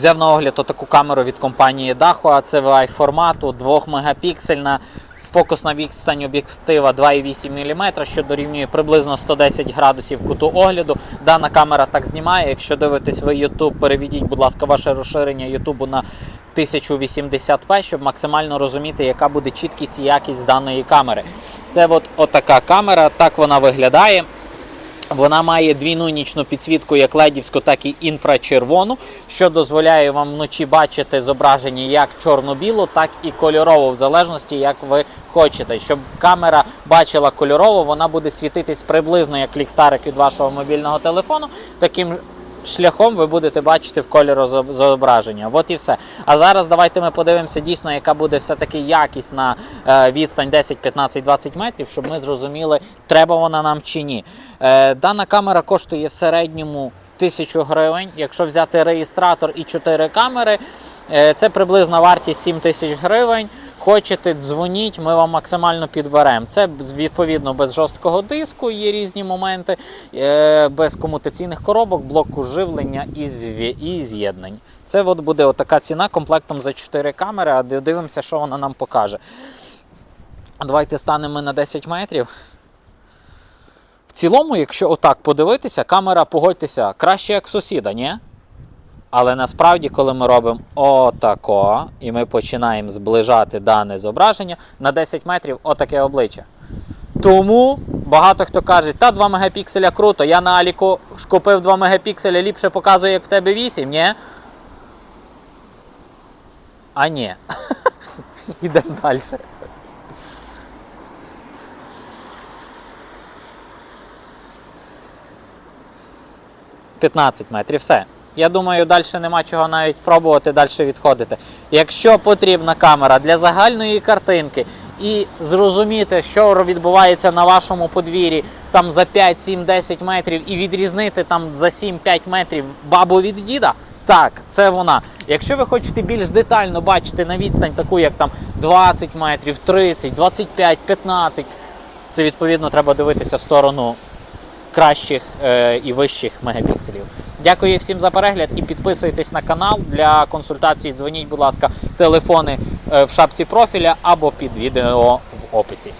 Взяв на огляд таку камеру від компанії Dahua, CVI формату 2 мегапіксельна з фокусна відстань об'єктива 2,8 мм, що дорівнює приблизно 110 градусів куту огляду. Дана камера так знімає. Якщо дивитесь ви YouTube, переведіть, будь ласка, ваше розширення YouTube на 1080p, щоб максимально розуміти, яка буде чіткість і якість даної камери. Це от отака камера, так вона виглядає. Вона має двійну нічну підсвітку, як ледівську, так і інфрачервону, що дозволяє вам вночі бачити зображення як чорно-біло, так і кольорово, в залежності, як ви хочете. Щоб камера бачила кольорово, вона буде світитись приблизно як ліхтарик від вашого мобільного телефону. Таким шляхом ви будете бачити в кольору зображення. От і все. А зараз давайте ми подивимося дійсно, яка буде все-таки якість на е, відстань 10, 15, 20 метрів, щоб ми зрозуміли, треба вона нам чи ні. Е, Дана камера коштує в середньому 1000 гривень. Якщо взяти реєстратор і 4 камери, е, це приблизна вартість 7 тисяч гривень. Хочете, дзвоніть, ми вам максимально підберемо. Це відповідно без жорсткого диску, є різні моменти, е, без комутаційних коробок, блоку живлення і, з'єднань. Це от буде отака ціна комплектом за 4 камери, а дивимося, що вона нам покаже. Давайте станемо на 10 метрів. В цілому, якщо отак подивитися, камера, погодьтеся, краще як сусіда, ні? Але насправді, коли ми робимо отако, і ми починаємо зближати дане зображення на 10 метрів отаке обличчя. Тому багато хто каже, та 2 мегапікселя круто, я на Аліку купив 2 мегапікселя, ліпше показує, як в тебе 8, ні? А ні. Ідемо далі. – 15 метрів, все. Я думаю, далі нема чого навіть пробувати, далі відходити. Якщо потрібна камера для загальної картинки і зрозуміти, що відбувається на вашому подвір'ї там за 5, 7, 10 метрів і відрізнити там за 7-5 метрів бабу від діда, так, це вона. Якщо ви хочете більш детально бачити на відстань, таку як там 20 метрів, 30, 25, 15, це відповідно треба дивитися в сторону кращих е, і вищих мегапікселів. Дякую всім за перегляд і підписуйтесь на канал. Для консультацій дзвоніть, будь ласка, телефони е, в шапці профіля або під відео в описі.